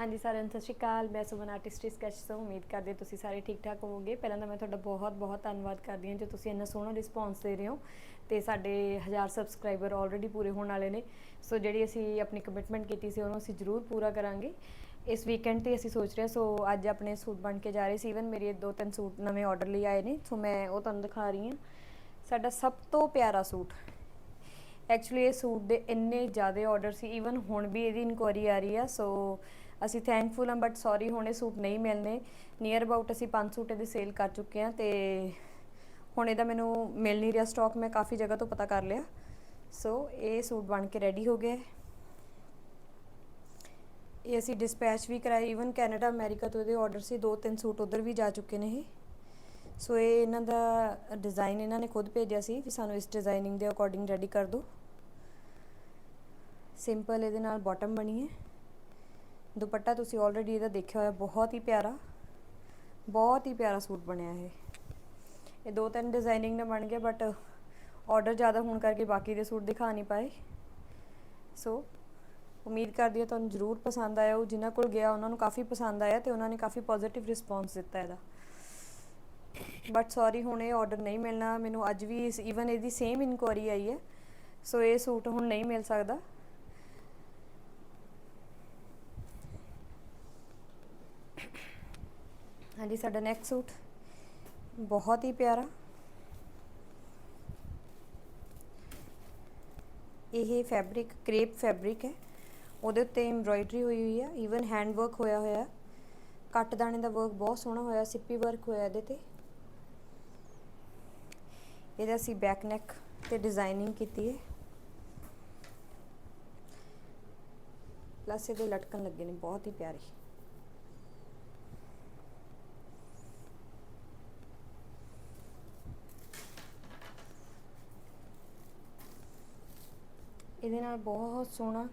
ਹਾਂਜੀ ਸਾਰਿਆਂ ਨੂੰ ਸਤਿ ਸ਼੍ਰੀ ਅਕਾਲ, ਮੈਂ ਸੁਮਨ ਆਰਟਿਸਟ ਸਕੈਚ ਤੋਂ ਉਮੀਦ ਕਰਦੇ ਤੁਸੀਂ ਸਾਰੇ ਠੀਕ ਠਾਕ ਹੋਵੋਗੇ। ਪਹਿਲਾਂ ਤਾਂ ਮੈਂ ਤੁਹਾਡਾ ਬਹੁਤ ਬਹੁਤ ਧੰਨਵਾਦ ਕਰਦੀ ਹਾਂ ਜੋ ਤੁਸੀਂ ਇੰਨਾ ਸੋਹਣਾ ਰਿਸਪੌਂਸ ਦੇ ਰਹੇ ਹੋ ਤੇ ਸਾਡੇ 1000 ਸਬਸਕ੍ਰਾਈਬਰ ਆਲਰੇਡੀ ਪੂਰੇ ਹੋਣ ਵਾਲੇ ਨੇ। ਸੋ ਜਿਹੜੀ ਅਸੀਂ ਆਪਣੀ ਕਮਿਟਮੈਂਟ ਕੀਤੀ ਸੀ ਉਹਨੂੰ ਅਸੀਂ ਜ਼ਰੂਰ ਪੂਰਾ ਕਰਾਂਗੇ। ਇਸ ਵੀਕਐਂਡ ਤੇ ਅਸੀਂ ਸੋਚ ਰਹੇ ਸੋ ਅੱਜ ਆਪਣੇ ਸੂਟ ਬਣ ਕੇ ਜਾ ਰਹੇ ਸੀ। ਇਵਨ ਮੇਰੇ ਦੋ ਤਿੰਨ ਸੂਟ ਨਵੇਂ ਆਰਡਰ ਲਈ ਆਏ ਨੇ, ਸੋ ਮੈਂ ਉਹ ਤੁਹਾਨੂੰ ਦਿਖਾ ਰਹੀ ਹਾਂ। ਸਾਡਾ ਸਭ ਤੋਂ ਪਿਆਰਾ ਸੂਟ। ਐਕਚੁਅਲੀ ਇਹ ਸੂਟ ਦੇ ਇੰਨੇ ਜ਼ਿਆਦਾ ਆਰਡਰ ਸੀ ਇਵਨ ਹੁਣ ਵੀ ਇਹਦੀ ਇਨਕੁਆਰੀ ਆ ਰਹੀ ਆ, ਸੋ ਅਸੀਂ ਥੈਂਕਫੁਲ ਹਾਂ ਬਟ ਸੌਰੀ ਹੁਣ ਇਹ ਸੂਟ ਨਹੀਂ ਮਿਲਨੇ। ਨੀਅਰ ਅਬਾਊਟ ਅਸੀਂ ਪੰਜ ਸੂਟ ਇਹਦੇ ਸੇਲ ਕਰ ਚੁੱਕੇ ਹਾਂ ਤੇ ਹੁਣ ਇਹਦਾ ਮੈਨੂੰ ਮਿਲ ਨਹੀਂ ਰਿਹਾ ਸਟਾਕ ਮੈਂ ਕਾਫੀ ਜਗ੍ਹਾ ਤੋਂ ਪਤਾ ਕਰ ਲਿਆ। ਸੋ ਇਹ ਸੂਟ ਬਣ ਕੇ ਰੈਡੀ ਹੋ ਗਿਆ ਇਹ ਅਸੀਂ ਡਿਸਪੈਚ ਵੀ ਕਰਾਈ ਈਵਨ ਕੈਨੇਡਾ ਅਮਰੀਕਾ ਤੋਂ ਇਹਦੇ ਆਰਡਰ ਸੀ, ਦੋ ਤਿੰਨ ਸੂਟ ਉਧਰ ਵੀ ਜਾ ਚੁੱਕੇ ਨੇ ਇਹ। ਸੋ ਇਹ ਇਹਨਾਂ ਦਾ ਡਿਜ਼ਾਈਨ ਇਹਨਾਂ ਨੇ ਖੁਦ ਭੇਜਿਆ ਸੀ ਵੀ ਸਾਨੂੰ ਇਸ ਡਿਜ਼ਾਈਨਿੰਗ ਦੇ ਅਕੋਰਡਿੰਗ ਰੈਡੀ ਕਰ ਦਿਓ। ਸਿੰਪਲ ਇਹਦੇ ਨਾਲ ਬਾਟਮ ਬਣੀ ਹੈ। ਦੁਪੱਟਾ ਤੁਸੀਂ ਆਲਰੇਡੀ ਇਹਦਾ ਦੇਖਿਆ ਹੋਇਆ, ਬਹੁਤ ਹੀ ਪਿਆਰਾ, ਬਹੁਤ ਹੀ ਪਿਆਰਾ ਸੂਟ ਬਣਿਆ ਇਹ। ਇਹ ਦੋ ਤਿੰਨ ਡਿਜ਼ਾਈਨਿੰਗ ਨਾਲ ਬਣ ਗਿਆ ਬਟ ਆਰਡਰ ਜ਼ਿਆਦਾ ਹੋਣ ਕਰਕੇ ਬਾਕੀ ਦੇ ਸੂਟ ਦਿਖਾ ਨਹੀਂ ਪਾਏ। ਸੋ ਉਮੀਦ ਕਰਦੀ ਹਾਂ ਤੁਹਾਨੂੰ ਜ਼ਰੂਰ ਪਸੰਦ ਆਇਆ ਉਹ ਜਿਨ੍ਹਾਂ ਕੋਲ ਗਿਆ, ਉਹਨਾਂ ਨੂੰ ਕਾਫੀ ਪਸੰਦ ਆਇਆ ਤੇ ਉਹਨਾਂ ਨੇ ਕਾਫੀ ਪੋਜ਼ਿਟਿਵ ਰਿਸਪੌਂਸ ਦਿੱਤਾ ਇਹਦਾ। ਬਟ ਸੌਰੀ ਹੁਣ ਇਹ ਆਰਡਰ ਨਹੀਂ ਮਿਲਣਾ। ਮੈਨੂੰ ਅੱਜ ਵੀ ਈਵਨ ਇਹਦੀ ਸੇਮ ਇਨਕੁਆਰੀ ਆਈ ਹੈ। ਸੋ ਇਹ ਸੂਟ ਹੁਣ ਨਹੀਂ ਮਿਲ ਸਕਦਾ। ਹਾਂਜੀ, ਸਾਡਾ ਨੈਕਸਟ ਸੂਟ ਬਹੁਤ ਹੀ ਪਿਆਰਾ। ਇਹ ਫੈਬਰਿਕ ਕ੍ਰੇਪ ਫੈਬਰਿਕ ਹੈ। ਉਹਦੇ ਉੱਤੇ ਐਮਬ੍ਰਾਇਡਰੀ ਹੋਈ ਹੋਈ ਹੈ ਈਵਨ ਹੈਂਡ ਵਰਕ ਹੋਇਆ ਹੋਇਆ। ਕੱਟ ਦਾਣੇ ਦਾ ਵਰਕ ਬਹੁਤ ਸੋਹਣਾ ਹੋਇਆ, ਸਿੱਪੀ ਵਰਕ ਹੋਇਆ ਇਹਦੇ ਤੇ। ਇਹਦਾ ਅਸੀਂ ਬੈਕ ਨੈਕ ਤੇ ਡਿਜ਼ਾਈਨਿੰਗ ਕੀਤੀ ਹੈ। ਪਲੱਸ ਇਹਦੇ ਲਟਕਣ ਲੱਗੇ ਨੇ, ਬਹੁਤ ਹੀ ਪਿਆਰੇ। ਇਹਦੇ ਨਾਲ ਬਹੁਤ ਸੋਹਣਾ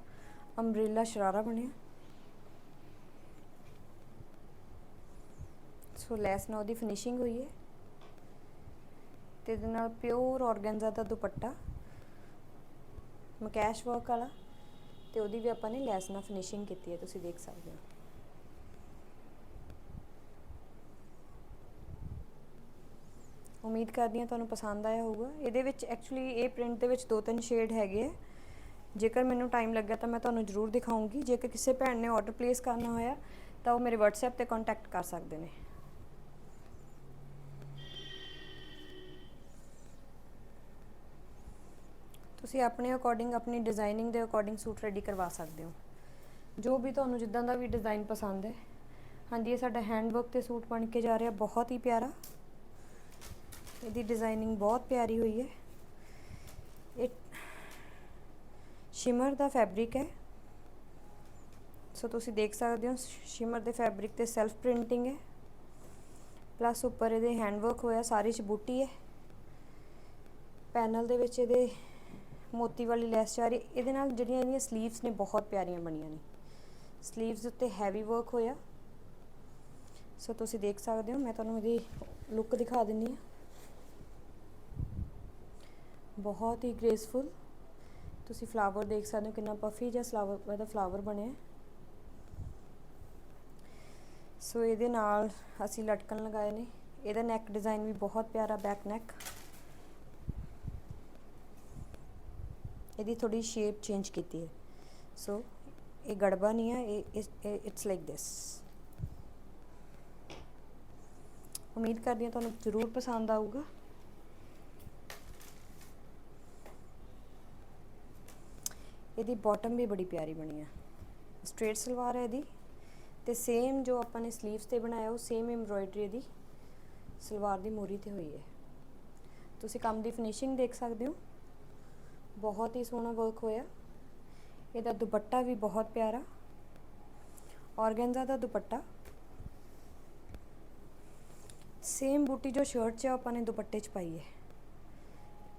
ਅੰਬ੍ਰੇਲਾ ਸ਼ਰਾਰਾ ਬਣਿਆ। ਸੋ ਲੈਸ ਨਾਲ ਉਹਦੀ ਫਿਨਿਸ਼ਿੰਗ ਹੋਈ ਹੈ। ਤੇ ਇਹਦੇ ਨਾਲ ਪਿਓਰ ਆਰਗੈਂਜ਼ਾ ਦਾ ਦੁਪੱਟਾ, ਮਕੈਸ਼ ਵਰਕ ਵਾਲਾ ਤੇ ਉਹਦੀ ਵੀ ਆਪਾਂ ਨੇ ਲੈਸ ਨਾਲ ਫਿਨਿਸ਼ਿੰਗ ਕੀਤੀ ਹੈ, ਤੁਸੀਂ ਦੇਖ ਸਕਦੇ ਹੋ। ਉਮੀਦ ਕਰਦੀ ਹਾਂ ਤੁਹਾਨੂੰ ਪਸੰਦ ਆਇਆ ਹੋਊਗਾ। ਇਹਦੇ ਵਿੱਚ ਐਕਚੁਅਲੀ ਇਹ ਪ੍ਰਿੰਟ ਦੇ ਵਿੱਚ ਦੋ ਤਿੰਨ ਸ਼ੇਡ ਹੈਗੇ ਆ। ਜੇਕਰ ਮੈਨੂੰ ਟਾਈਮ ਲੱਗਿਆ ਤਾਂ ਮੈਂ ਤੁਹਾਨੂੰ ਜ਼ਰੂਰ ਦਿਖਾਉਂਗੀ। ਜੇਕਰ ਕਿਸੇ ਭੈਣ ਨੇ ਆਰਡਰ ਪਲੇਸ ਕਰਨਾ ਹੋਇਆ, ਤਾਂ ਉਹ ਮੇਰੇ WhatsApp ਤੇ ਕੰਟੈਕਟ ਕਰ ਸਕਦੇ ਨੇ। ਤੁਸੀਂ ਆਪਣੇ ਅਕੋਰਡਿੰਗ ਆਪਣੀ ਡਿਜ਼ਾਈਨਿੰਗ ਦੇ ਅਕੋਰਡਿੰਗ ਸੂਟ ਰੈਡੀ ਕਰਵਾ ਸਕਦੇ ਹੋ। ਜੋ ਵੀ ਤੁਹਾਨੂੰ ਜਿੱਦਾਂ ਦਾ ਵੀ ਡਿਜ਼ਾਈਨ ਪਸੰਦ ਹੈ। ਹਾਂਜੀ, ਇਹ ਸਾਡਾ ਹੈਂਡ ਤੇ ਸੂਟ ਬਣ ਕੇ ਜਾ ਰਿਹਾ, ਬਹੁਤ ਹੀ ਪਿਆਰਾ। ਇਹਦੀ ਡਿਜ਼ਾਈਨਿੰਗ ਬਹੁਤ ਪਿਆਰੀ ਹੋਈ ਹੈ ਇਹ ਸ਼ਿਮਰ ਦਾ ਫੈਬਰਿਕ ਹੈ। ਸੋ ਤੁਸੀਂ ਦੇਖ ਸਕਦੇ ਹੋ, ਸ਼ਿਮਰ ਦੇ ਫੈਬਰਿਕ ਤੇ ਸੈਲਫ ਪ੍ਰਿੰਟਿੰਗ ਹੈ। ਪਲੱਸ ਉੱਪਰ ਇਹਦੇ ਹੈਂਡ ਵਰਕ ਹੋਇਆ, ਸਾਰੀ ਚ ਬੂਟੀ ਹੈ। ਪੈਨਲ ਦੇ ਵਿੱਚ ਇਹਦੇ ਮੋਤੀ ਵਾਲੀ ਲੈਸ ਜਾ ਰਹੀ ਇਹਦੇ ਨਾਲ ਜਿਹੜੀਆਂ ਇਹਦੀਆਂ ਸਲੀਵਸ ਨੇ, ਬਹੁਤ ਪਿਆਰੀਆਂ ਬਣੀਆਂ ਨੇ। ਸਲੀਵਸ ਉੱਤੇ ਹੈਵੀ ਵਰਕ ਹੋਇਆ। ਸੋ ਤੁਸੀਂ ਦੇਖ ਸਕਦੇ ਹੋ, ਮੈਂ ਤੁਹਾਨੂੰ ਇਹਦੀ ਲੁੱਕ ਦਿਖਾ ਦਿੰਨੀ ਆ ਬਹੁਤ ਹੀ ਗ੍ਰੇਸਫੁਲ ਤੁਸੀਂ ਫਲਾਵਰ ਦੇਖ ਸਕਦੇ ਹੋ ਕਿੰਨਾ ਪਫੀ ਜਿਹਾ ਫਲਾਵਰ ਇਹਦਾ ਫਲਾਵਰ ਬਣਿਆ। ਸੋ ਇਹਦੇ ਨਾਲ ਅਸੀਂ ਲਟਕਣ ਲਗਾਏ ਨੇ। ਇਹਦਾ ਨੈਕ ਡਿਜ਼ਾਈਨ ਵੀ ਬਹੁਤ ਪਿਆਰਾ ਬੈਕ ਨੈਕ ਇਹਦੀ ਥੋੜੀ ਸ਼ੇਪ ਚੇਂਜ ਕੀਤੀ ਹੈ। ਸੋ ਇਹ ਗੜਬਾ ਨਹੀਂ ਹੈ, ਇਹ ਇਟਸ ਲਾਈਕ ਦਿਸ ਉਮੀਦ ਕਰਦੀ ਹਾਂ ਤੁਹਾਨੂੰ ਜ਼ਰੂਰ ਪਸੰਦ ਆਊਗਾ। ਇਹਦੀ ਬਾਟਮ ਵੀ ਬੜੀ ਪਿਆਰੀ ਬਣੀ ਆ। ਸਟ੍ਰੇਟ ਸਲਵਾਰ ਹੈ ਇਹਦੀ ਤੇ ਸੇਮ ਜੋ ਆਪਾਂ ਨੇ ਸਲੀਵਸ ਤੇ ਬਣਾਇਆ, ਉਹ ਸੇਮ ਐਮਬ੍ਰੋਇਡਰੀ ਇਹਦੀ ਸਲਵਾਰ ਦੀ ਮੋਰੀ ਤੇ ਹੋਈ ਹੈ। ਤੁਸੀਂ ਕੰਮ ਦੀ ਫਿਨਿਸ਼ਿੰਗ ਦੇਖ ਸਕਦੇ ਹੋ। ਬਹੁਤ ਹੀ ਸੋਹਣਾ ਵਰਕ ਹੋਇਆ। ਇਹਦਾ ਦੁਪੱਟਾ ਵੀ ਬਹੁਤ ਪਿਆਰਾ। ਔਰਗੈਂਜਾ ਦਾ ਦੁਪੱਟਾ। ਸੇਮ ਬੂਟੀ ਜੋ ਸ਼ਰਟ 'ਚ ਆਪਾਂ ਨੇ ਦੁਪੱਟੇ 'ਚ ਪਾਈ ਹੈ।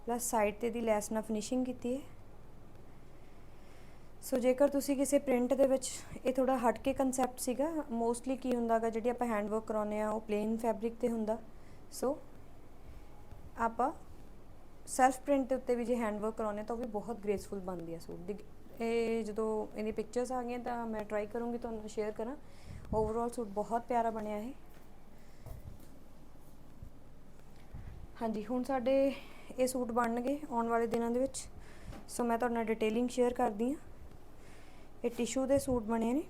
ਪਲੱਸ ਸਾਈਡ ਤੇ ਦੀ ਲੈਸ ਨਾਲ ਫਿਨਿਸ਼ਿੰਗ ਕੀਤੀ ਹੈ। ਸੋ ਜੇਕਰ ਤੁਸੀਂ ਕਿਸੇ ਪ੍ਰਿੰਟ ਦੇ ਵਿੱਚ ਇਹ ਥੋੜਾ ਹਟ ਕੇ ਕਨਸੈਪਟ ਸੀਗਾ ਮੋਸਟਲੀ ਕੀ ਹੁੰਦਾਗਾ, ਜਿਹੜੀ ਆਪਾਂ ਹੈਂਡ ਵਰਕ ਕਰਾਉਨੇ ਆ ਉਹ ਪਲੇਨ ਫੈਬਰਿਕ ਤੇ ਹੁੰਦਾ। ਸੋ ਆਪਾਂ ਸੈਲਫ ਪ੍ਰਿੰਟ ਦੇ ਉੱਤੇ ਵੀ ਜੇ ਹੈਂਡ ਵਰਕ ਕਰਾਉਨੇ ਤਾਂ ਉਹ ਵੀ ਬਹੁਤ ਗ੍ਰੇਸਫੁਲ ਬਣਦੀ ਆ ਸੂਟ। ਦੀ ਇਹ ਜਦੋਂ ਇਹਦੀ ਪਿਕਚਰਸ ਆ ਗਈਆਂ, ਤਾਂ ਮੈਂ ਟਰਾਈ ਕਰੂੰਗੀ ਤੁਹਾਨੂੰ ਸ਼ੇਅਰ ਕਰਾਂ। ਓਵਰਆਲ ਸੂਟ ਬਹੁਤ ਪਿਆਰਾ ਬਣਿਆ ਇਹ। ਹਾਂਜੀ, ਹੁਣ ਸਾਡੇ ਇਹ ਸੂਟ ਬਣਨਗੇ ਆਉਣ ਵਾਲੇ ਦਿਨਾਂ ਦੇ ਵਿੱਚ। ਸੋ ਮੈਂ ਤੁਹਾਡੇ ਨਾਲ ਡਿਟੇਲਿੰਗ ਸ਼ੇਅਰ ਕਰਦੀ ਹਾਂ। ਇਹ ਟਿਸ਼ੂ ਦੇ ਸੂਟ ਬਣੇ ਨੇ।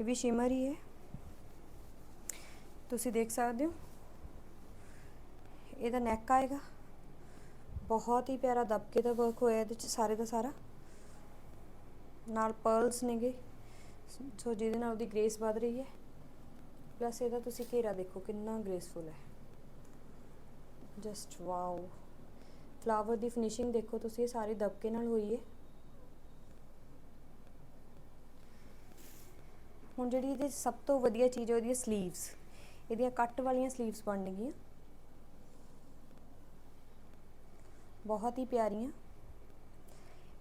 ਇਹ ਵੀ ਸ਼ਿਮਰ ਹੀ ਹੈ। ਤੁਸੀਂ ਦੇਖ ਸਕਦੇ ਹੋ। ਇਹਦਾ ਨੈਕ ਆਏਗਾ। ਬਹੁਤ ਹੀ ਪਿਆਰਾ ਦਬਕੇ ਦਾ ਵਰਕ ਹੋਇਆ ਇਹਦੇ ਚ ਸਾਰੇ ਦਾ ਸਾਰਾ। ਨਾਲ ਪਰਲਸ ਨੇਗੇ। ਸੋ ਜਿਹਦੇ ਨਾਲ ਉਹਦੀ ਗ੍ਰੇਸ ਵੱਧ ਰਹੀ ਹੈ। ਪਲੱਸ ਇਹਦਾ ਤੁਸੀਂ ਘੇਰਾ ਦੇਖੋ ਕਿੰਨਾ ਗ੍ਰੇਸਫੁਲ ਹੈ। ਜਸਟ ਵਾਓ ਫਲਾਵਰ ਦੀ ਫਿਨਿਸ਼ਿੰਗ ਦੇਖੋ ਤੁਸੀਂ, ਇਹ ਸਾਰੇ ਦਬਕੇ ਨਾਲ ਹੋਈ ਹੈ। ਹੁਣ ਜਿਹੜੀ ਇਹਦੀ ਸਭ ਤੋਂ ਵਧੀਆ ਚੀਜ਼ ਹੈ, ਉਹਦੀਆਂ ਸਲੀਵਸ ਇਹਦੀਆਂ ਕੱਟ ਵਾਲੀਆਂ ਸਲੀਵਸ ਬਣਨਗੀਆਂ ਬਹੁਤ ਹੀ ਪਿਆਰੀਆਂ।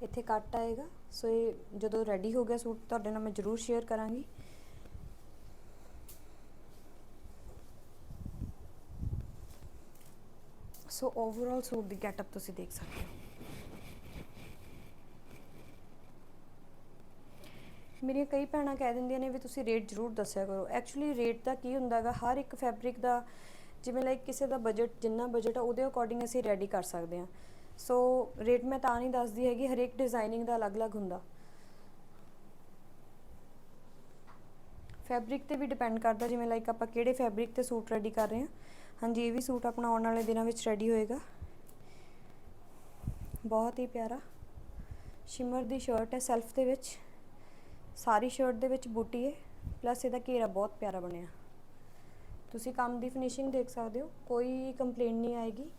ਇੱਥੇ ਕੱਟ ਆਏਗਾ। ਸੋ ਇਹ ਜਦੋਂ ਰੈਡੀ ਹੋ ਗਿਆ ਸੂਟ, ਤੁਹਾਡੇ ਨਾਲ ਮੈਂ ਜ਼ਰੂਰ ਸ਼ੇਅਰ ਕਰਾਂਗੀ। ਸੋ ਓਵਰਆਲ ਸੂਟ ਦੀ ਗੈਟਅਪ ਤੁਸੀਂ ਦੇਖ ਸਕਦੇ ਹੋ। ਮੇਰੀਆਂ ਕਈ ਭੈਣਾਂ ਕਹਿ ਦਿੰਦੀਆਂ ਨੇ ਵੀ ਤੁਸੀਂ ਰੇਟ ਜ਼ਰੂਰ ਦੱਸਿਆ ਕਰੋ। ਐਕਚੁਅਲੀ ਰੇਟ ਦਾ ਕੀ ਹੁੰਦਾਗਾ, ਹਰ ਇੱਕ ਫੈਬਰਿਕ ਦਾ ਜਿਵੇਂ ਲਾਈਕ ਕਿਸੇ ਦਾ ਬਜਟ ਜਿੰਨਾ ਬਜਟ ਆ ਉਹਦੇ ਅਕੋਰਡਿੰਗ ਅਸੀਂ ਰੈਡੀ ਕਰ ਸਕਦੇ ਹਾਂ। ਸੋ ਰੇਟ ਮੈਂ ਤਾਂ ਨਹੀਂ ਦੱਸਦੀ ਹੈਗੀ, ਹਰੇਕ ਡਿਜ਼ਾਈਨਿੰਗ ਦਾ ਅਲੱਗ-ਅਲੱਗ ਹੁੰਦਾ। ਫੈਬਰਿਕ ਤੇ ਵੀ ਡਿਪੈਂਡ ਕਰਦਾ, ਜਿਵੇਂ ਲਾਈਕ ਆਪਾਂ ਕਿਹੜੇ ਫੈਬਰਿਕ ਤੇ ਸੂਟ ਰੈਡੀ ਕਰ ਰਹੇ ਹਾਂ। ਹਾਂਜੀ, ਇਹ ਵੀ ਸੂਟ ਆਪਣਾ ਆਉਣ ਵਾਲੇ ਦਿਨਾਂ ਵਿੱਚ ਰੈਡੀ ਹੋਏਗਾ। ਬਹੁਤ ਹੀ ਪਿਆਰਾ। ਸ਼ਿਮਰ ਦੀ ਸ਼ਰਟ ਹੈ ਸੈਲਫ ਦੇ ਵਿੱਚ। ਸਾਰੀ ਸ਼ਰਟ ਦੇ ਵਿੱਚ ਬੂਟੀ ਹੈ ਪਲੱਸ ਇਹਦਾ ਘੇਰਾ ਬਹੁਤ ਪਿਆਰਾ ਬਣਿਆ। ਤੁਸੀਂ ਕੰਮ ਦੀ ਫਿਨਿਸ਼ਿੰਗ ਦੇਖ ਸਕਦੇ ਹੋ, ਕੋਈ ਕੰਪਲੇਂਟ ਨਹੀਂ ਆਏਗੀ।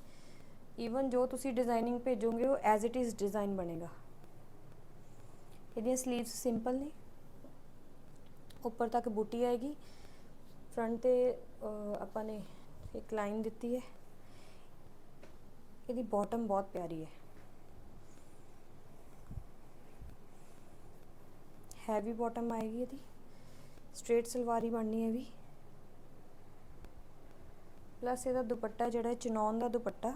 ਈਵਨ ਜੋ ਤੁਸੀਂ ਡਿਜ਼ਾਈਨਿੰਗ ਭੇਜੋਗੇ, ਉਹ ਐਜ਼ ਇਟ ਇਜ਼ ਡਿਜ਼ਾਈਨ ਬਣੇਗਾ। ਇਹਦੀਆਂ ਸਲੀਵਸ ਸਿੰਪਲ ਨੇ। ਉੱਪਰ ਤੱਕ ਬੂਟੀ ਆਏਗੀ। ਫਰੰਟ ਤੇ ਆਪਾਂ ਨੇ ਇੱਕ ਲਾਈਨ ਦਿੱਤੀ ਹੈ ਇਹਦੀ ਬਾਟਮ ਬਹੁਤ ਪਿਆਰੀ ਹੈ ਹੈਵੀ ਬਾਟਮ ਆਏਗੀ ਇਹਦੀ। ਸਟ੍ਰੇਟ ਸਲਵਾਰੀ ਬਣਨੀ ਹੈ ਵੀ ਪਲੱਸ ਇਹਦਾ ਦੁਪੱਟਾ ਜਿਹੜਾ ਹੈ, ਚਨੌਨ ਦਾ ਦੁਪੱਟਾ,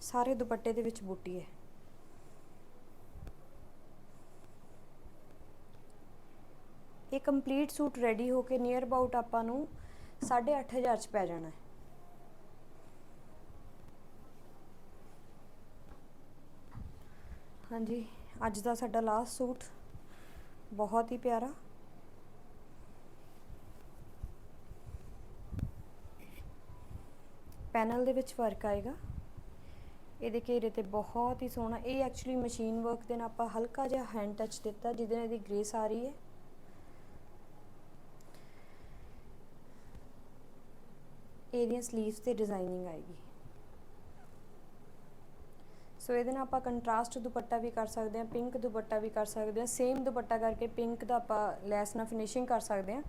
ਸਾਰੇ ਦੁਪੱਟੇ ਦੇ ਵਿੱਚ ਬੂਟੀ ਹੈ। ਇਹ ਕੰਪਲੀਟ ਸੂਟ ਰੈਡੀ ਹੋ ਕੇ ਨੀਅਰ ਅਬਾਊਟ ਆਪਾਂ ਨੂੰ 8500 ਚ ਪੈ ਜਾਣਾ ਹੈ। ਹਾਂਜੀ, ਅੱਜ ਦਾ ਸਾਡਾ ਲਾਸਟ ਸੂਟ ਬਹੁਤ ਹੀ ਪਿਆਰਾ। ਪੈਨਲ ਦੇ ਵਿੱਚ ਵਰਕ ਆਏਗਾ। ਇਹਦੇ ਘੇਰੇ ਤੇ ਬਹੁਤ ਹੀ ਸੋਹਣਾ, ਇਹ ਐਕਚੁਅਲੀ ਮਸ਼ੀਨ ਵਰਕ ਦੇ ਨਾਲ ਆਪਾਂ ਹਲਕਾ ਜਿਹਾ ਹੈਂਡ ਟੱਚ ਦਿੱਤਾ, ਜਿਹਦੇ ਨਾਲ ਇਹਦੀ ਗ੍ਰੇਸ ਆ ਰਹੀ ਹੈ। ਇਹਦੀਆਂ ਸਲੀਵਸ ਤੇ ਡਿਜ਼ਾਈਨਿੰਗ ਆਏਗੀ। ਸੋ ਇਹਦੇ ਨਾਲ ਆਪਾਂ ਕੰਟਰਾਸਟ ਦੁਪੱਟਾ ਵੀ ਕਰ ਸਕਦੇ ਹਾਂ ਪਿੰਕ ਦੁਪੱਟਾ ਵੀ ਕਰ ਸਕਦੇ ਹਾਂ ਸੇਮ ਦੁਪੱਟਾ ਕਰਕੇ ਪਿੰਕ ਦਾ ਆਪਾਂ ਲੈਸ ਨਾਲ ਫਿਨਿਸ਼ਿੰਗ ਕਰ ਸਕਦੇ ਹਾਂ।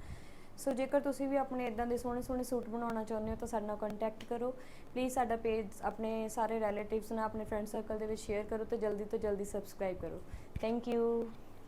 ਸੋ ਜੇਕਰ ਤੁਸੀਂ ਵੀ ਆਪਣੇ ਇਦਾਂ ਦੇ ਸੋਹਣੇ ਸੋਹਣੇ ਸੂਟ ਬਣਾਉਣਾ ਚਾਹੁੰਦੇ ਹੋ ਤਾਂ ਸਾਡੇ ਨਾਲ ਕੰਟੈਕਟ ਕਰੋ। ਪਲੀਜ਼ ਸਾਡਾ ਪੇਜ ਆਪਣੇ ਸਾਰੇ ਰਿਲੇਟਿਵਸ ਨਾਲ, ਆਪਣੇ ਫਰੈਂਡ ਸਰਕਲ ਦੇ ਵਿੱਚ ਸ਼ੇਅਰ ਕਰੋ ਤੇ ਜਲਦੀ ਤੋਂ ਜਲਦੀ ਸਬਸਕ੍ਰਾਈਬ ਕਰੋ। Thank you